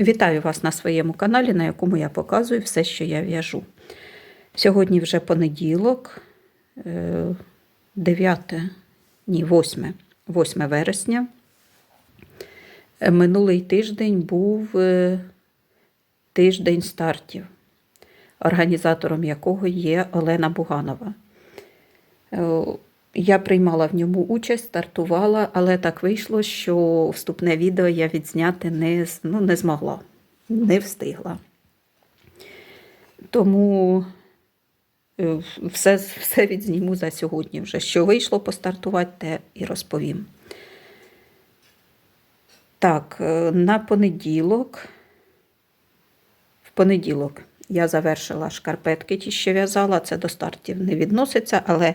Вітаю вас на своєму каналі, на якому я показую все, що я в'яжу. Сьогодні вже понеділок, е, 9, ні, 8, 8 вересня. Е, Минулий тиждень був е, тиждень стартів, організатором якого є Олена Буганова. Я приймала в ньому участь, стартувала, але так вийшло, що вступне відео я відзняти не, ну, не змогла, не встигла. Тому е, все, все відзніму за сьогодні вже. Що вийшло постартувати, те і розповім. Так, е, на понеділок. В понеділок я завершила шкарпетки, ті, що в'язала. Це до стартів не відноситься, але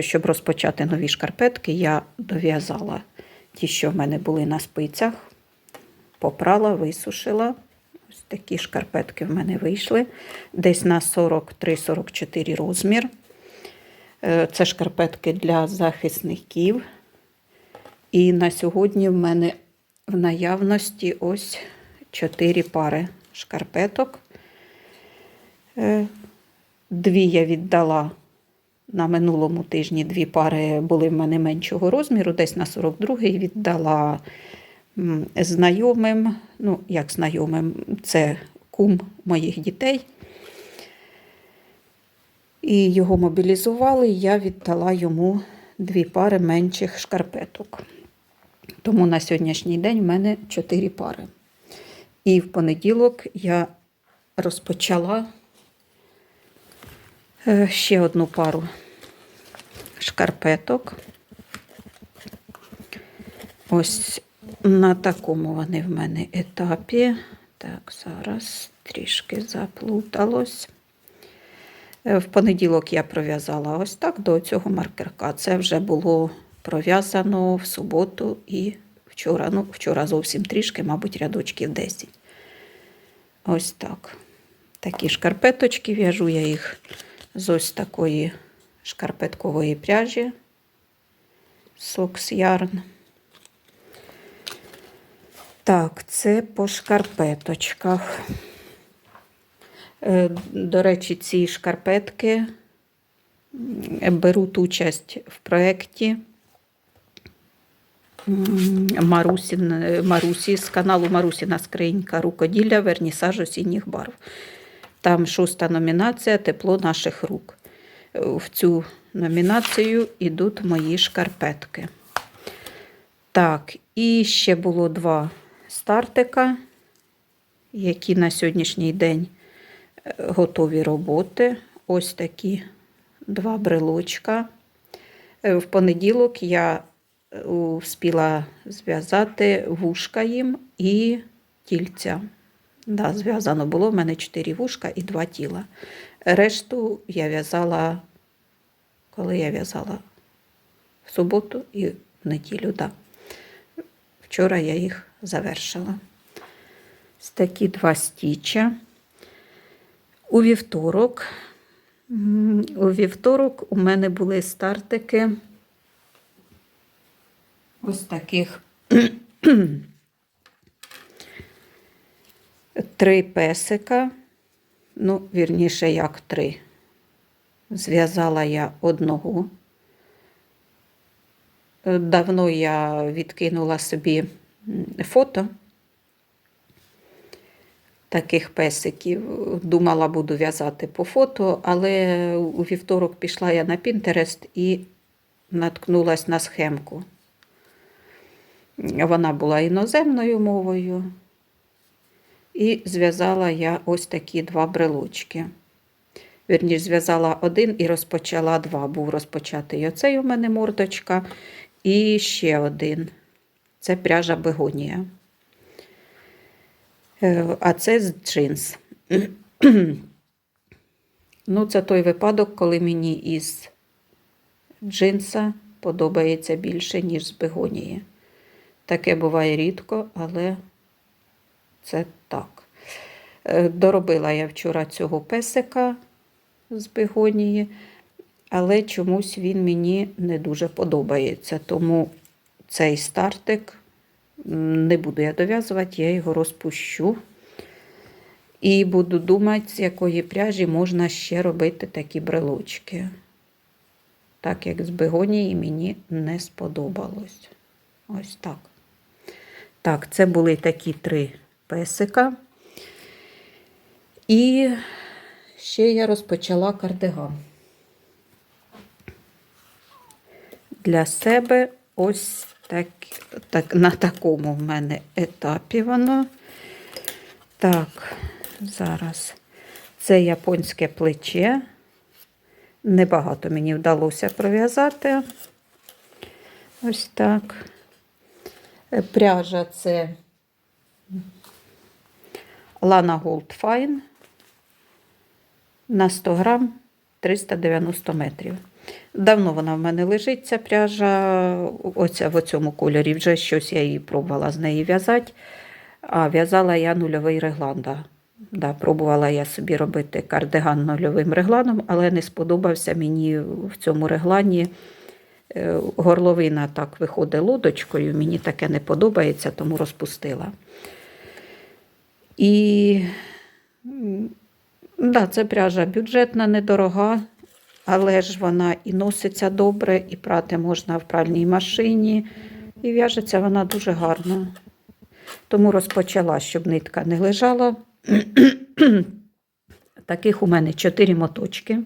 щоб розпочати нові шкарпетки, я дов'язала ті, що в мене були на спицях, попрала, висушила. Ось такі шкарпетки в мене вийшли. Десь на 43-44 розмір. Е, Це шкарпетки для захисників. І на сьогодні в мене в наявності ось 4 пари шкарпеток. Е, Дві я віддала на минулому тижні, дві пари були в мене меншого розміру, десь на 42-й віддала знайомим, ну, як знайомим, це кум моїх дітей. І його мобілізували, я віддала йому дві пари менших шкарпеток. Тому на сьогоднішній день в мене чотири пари. І в понеділок я розпочала ще одну пару шкарпеток. Ось на такому вони в мене етапі. Так, зараз трішки заплуталось. Е, В понеділок я пров'язала ось так до цього маркерка. Це вже було пров'язано в суботу і вчора. Ну, вчора зовсім трішки, мабуть, рядочків 10. Ось так. Такі шкарпеточки в'яжу я їх з ось такої шкарпеткової пряжі. Сокс Yarn. Так, це по шкарпеточках. Е, До речі, ці шкарпетки беруть участь в проєкті Марусі з каналу Марусіна скринька рукоділля вернісаж осінніх барв. Там шоста номінація Тепло наших рук. Е, В цю номінацію йдуть мої шкарпетки. Так, і ще було два стартика, які на сьогоднішній день е, готові роботи. Ось такі два брелочка. Е, В понеділок я встигла зв'язати вушка їм і тільця. Да, зв'язано було в мене чотири вушка і два тіла. Решту я в'язала, коли я в'язала в суботу і в неділю. Да. Вчора я їх завершила. Такі два стіча. У вівторок. У вівторок у мене були стартики ось таких три песика. Ну, вірніше, як три. Зв'язала я одного. Давно я відкинула собі фото таких песиків. Думала, буду в'язати по фото, але у вівторок пішла я на Пінтерест і наткнулась на схемку. Вона була іноземною мовою. І зв'язала я ось такі два брелочки. Вірніше, зв'язала один і розпочала два. Був розпочатий оцей у мене мордочка. І ще один. Це пряжа бегонія. Е, А це з джинс. ну, це той випадок, коли мені із джинса подобається більше, ніж з бегонії. Таке буває рідко, але це так. Е, Доробила я вчора цього песика з бегонії, але чомусь він мені не дуже подобається. Тому цей стартик не буду я дов'язувати, я його розпущу І буду думати, з якої пряжі можна ще робити такі брелочки. Так як з бегонії мені не сподобалось. Ось так. Так, це були такі три песика. І ще я розпочала кардиган. Для себе ось так, так, на такому в мене етапі воно. Так, зараз це японське плече. Небагато мені вдалося пров'язати. Ось так. Пряжа це Gold Fine на 100 грам 390 метрів. Давно вона в мене лежить, ця пряжа, оця в цьому кольорі. Вже щось я її пробувала з неї в'язати. А в'язала я нульовий реглан. Да. Да, пробувала я собі робити кардиган нульовим регланом, але не сподобався мені в цьому реглані. Е, Горловина так виходить лодочкою, мені таке не подобається, тому розпустила. І да, це пряжа бюджетна, недорога, але ж вона і носиться добре, і прати можна в пральній машині, і в'яжеться вона дуже гарно. Тому розпочала, щоб нитка не лежала. Таких у мене 4 моточки.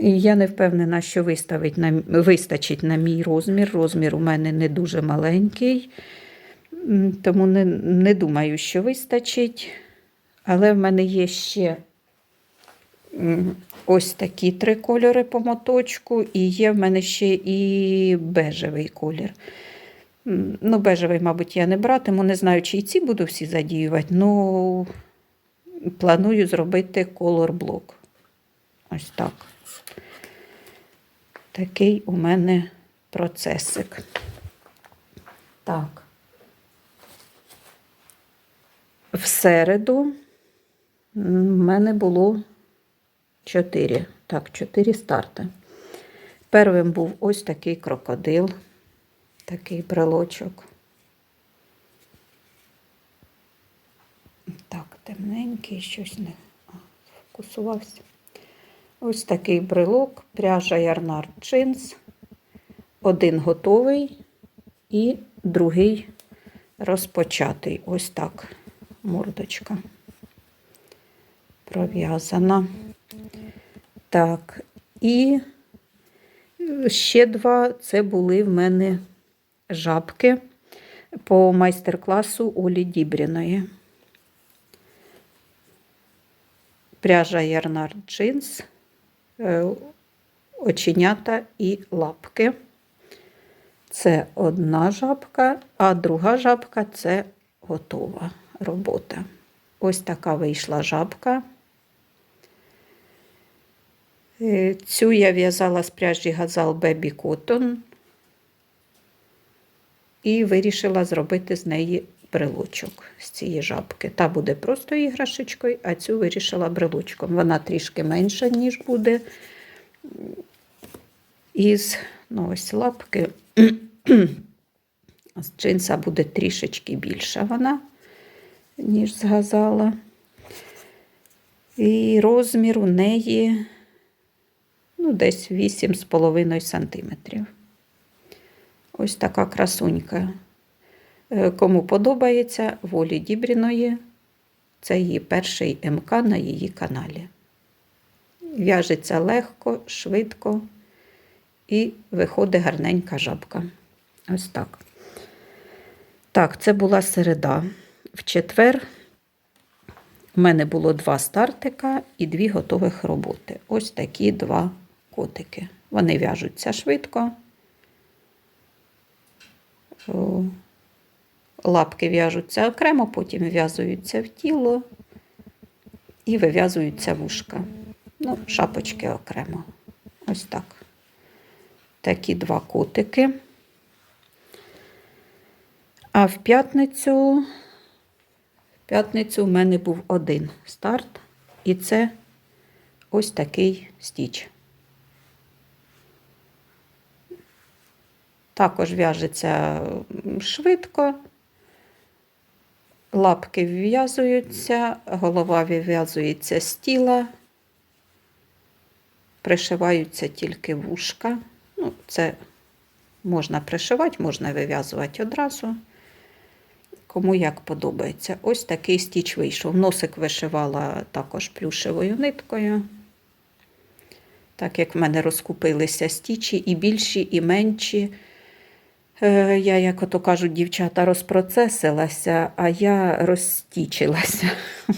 Я не впевнена, що виставить на, вистачить на мій розмір. Розмір у мене не дуже маленький, тому не, не думаю, що вистачить. Але в мене є ще ось такі три кольори по моточку, і є в мене ще і бежевий колір. Ну, бежевий, мабуть, я не братиму. Не знаю, чи і ці буду всі задіювати. Ну, планую зробити колор блок. Ось так. Такий у мене процесик. Так. В середу в мене було чотири. Так, чотири старти. Первим був ось такий крокодил, такий брелочок. Так, темненький, щось не фокусувався. Ось такий брелок, пряжа Ярнар Джинс. Один готовий і другий розпочатий. Ось так мордочка пров'язана. Так, і ще два це були в мене жабки по майстер-класу Олі Дібріної. Пряжа Ярнар Джинс, е, оченята і лапки. Це одна жабка, а друга жабка це готова робота. Ось така вийшла жабка. Е, Цю я в'язала з пряжі Газал Baby Cotton і вирішила зробити з неї брелочок з цієї жабки. Та буде просто іграшечкою, а цю вирішила брелочком. Вона трішки менша, ніж буде із ну, ось лапки. З джинса буде трішечки більша вона, ніж з газала. І розмір у неї ну, десь 8,5 сантиметрів. Ось така красунька. Е, Кому подобається волі Дібріної, це її перший МК на її каналі. В'яжеться легко, швидко і виходить гарненька жабка. Ось так. Так, це була середа. В четвер у мене було два стартика і дві готових роботи. Ось такі два котики. Вони в'яжуться швидко. Лапки в'яжуться окремо, потім в'язуються в тіло і вив'язуються вушка. Ну, шапочки окремо. Ось так. Такі два котики. А в п'ятницю, п'ятницю в мене був один старт, і це ось такий стіч. Також в'яжеться швидко, лапки вв'язуються, голова вив'язується з тіла, пришиваються тільки вушка. Ну, це можна пришивати, можна вив'язувати одразу. Кому як подобається. Ось такий стіч вийшов. Носик вишивала також плюшевою ниткою. Так як в мене розкупилися стічі і більші, і менші. Е, Я, як ото кажуть, дівчата розпроцесилася, а я розстічилася.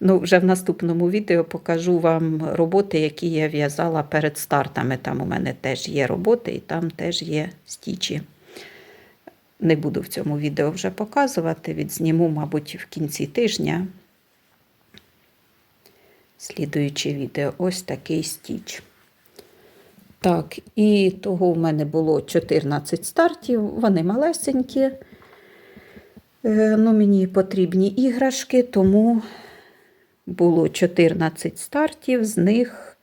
Ну, вже в наступному відео покажу вам роботи, які я в'язала перед стартами. Там у мене теж є роботи, і там теж є стічі. Не буду в цьому відео вже показувати. Відзніму, мабуть, в кінці тижня. Слідуюче відео. Ось такий стіч. Так, і того в мене було 14 стартів, вони малесенькі. Е, Ну, мені потрібні іграшки, тому було 14 стартів, з них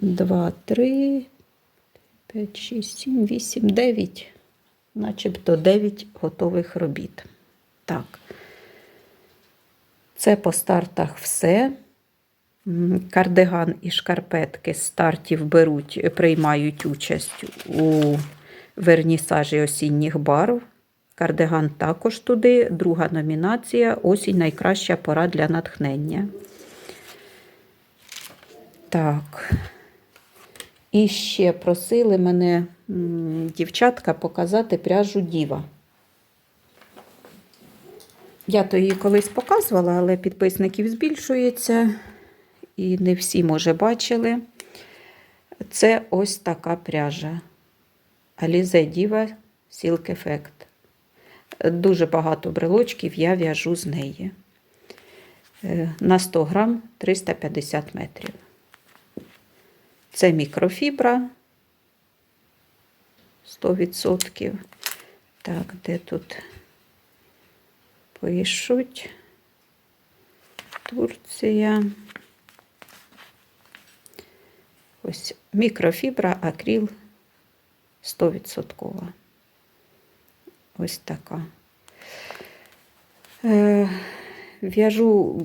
2, 3, 5, 6, 7, 8, 9, начебто 9 готових робіт. Так, це по стартах все. Кардиган і шкарпетки з стартів беруть, приймають участь у вернісажі осінніх барв. Кардиган також туди. Друга номінація Осінь найкраща пора для натхнення. Так. І ще просили мене дівчатка показати пряжу Діва. Я то її колись показувала, але підписників збільшується, і не всі, може, бачили. Це ось така пряжа. Alize Diva Silk Effect. Дуже багато брелочків я в'яжу з неї. Е, На 100 грам 350 метрів. Це мікрофібра 100%. Так, де тут пишуть? Турція. Ось мікрофібра, акріл 100%. Ось така. Е, В'яжу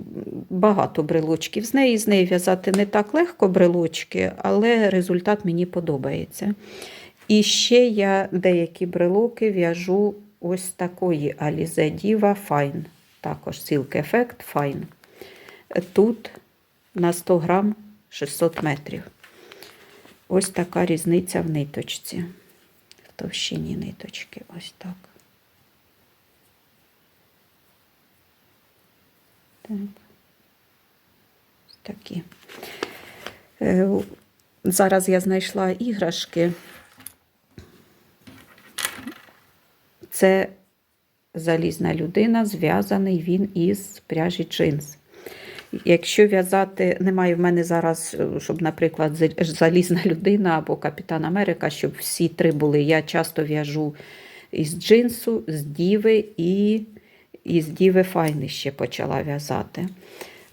багато брелочків з неї. З неї в'язати не так легко брелочки, але результат мені подобається. І ще я деякі брелоки в'яжу ось такої Alize Diva Fine. Також Silk Effect Fine. Тут на 100 грам 600 метрів. Ось така різниця в ниточці. В товщині ниточки. Ось так. Так. Такі. Е, Зараз я знайшла іграшки. Це залізна людина, зв'язаний він із пряжі джинс. Якщо в'язати, немає в мене зараз, е, щоб, наприклад, залізна людина або Капітан Америка, щоб всі три були. Я часто в'яжу із джинсу, з діви і із діви файни ще почала в'язати.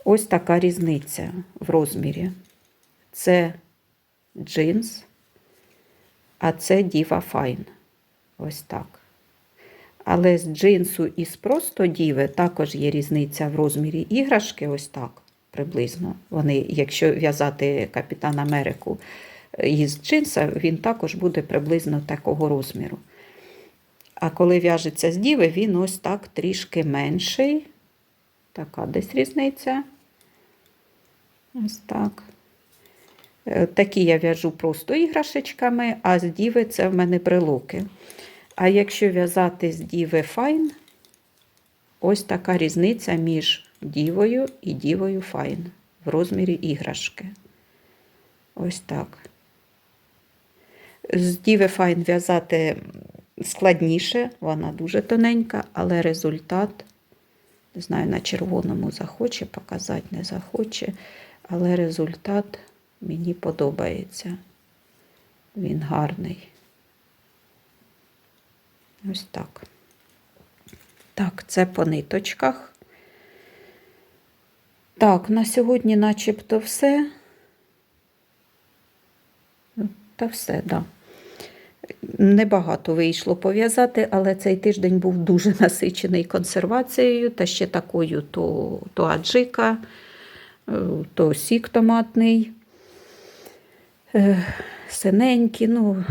Ось така різниця в розмірі. Це джинс, а це діва файн. Ось так. Але з джинсу і з просто діви також є різниця в розмірі іграшки, ось так приблизно. Вони, якщо в'язати Капітан Америку е, із джинса, він також буде приблизно такого розміру. А коли в'яжеться з діви, він ось так трішки менший. Така десь різниця. Ось так. Е, Такі я в'яжу просто іграшечками, а з діви це в мене брелоки. А якщо в'язати з діви файн, ось така різниця між дівою і дівою файн в розмірі іграшки. Ось так. З діви файн в'язати складніше, вона дуже тоненька, але результат, не знаю, на червоному захоче показати, не захоче, але результат мені подобається. Він гарний. Ось так. Так, це по ниточках. Так, на сьогодні начебто все. Та все, да. Небагато вийшло пов'язати, але цей тиждень був дуже насичений консервацією та ще такою то, то аджика, е, то сік томатний, е, синенький, ну,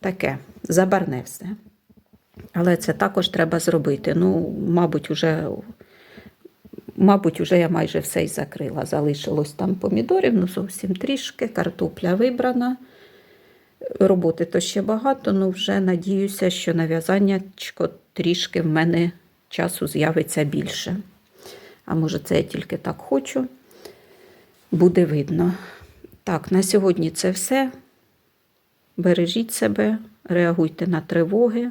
таке, забарне все. Але це також треба зробити. Ну, мабуть, уже, мабуть, уже я майже все й закрила. Залишилось там помідорів, ну зовсім трішки, картопля вибрана. Роботи то ще багато, ну вже надіюся, що на в'язаннячко трішки в мене часу з'явиться більше. А може, це я тільки так хочу. Буде видно. Так, на сьогодні це все. Бережіть себе, реагуйте на тривоги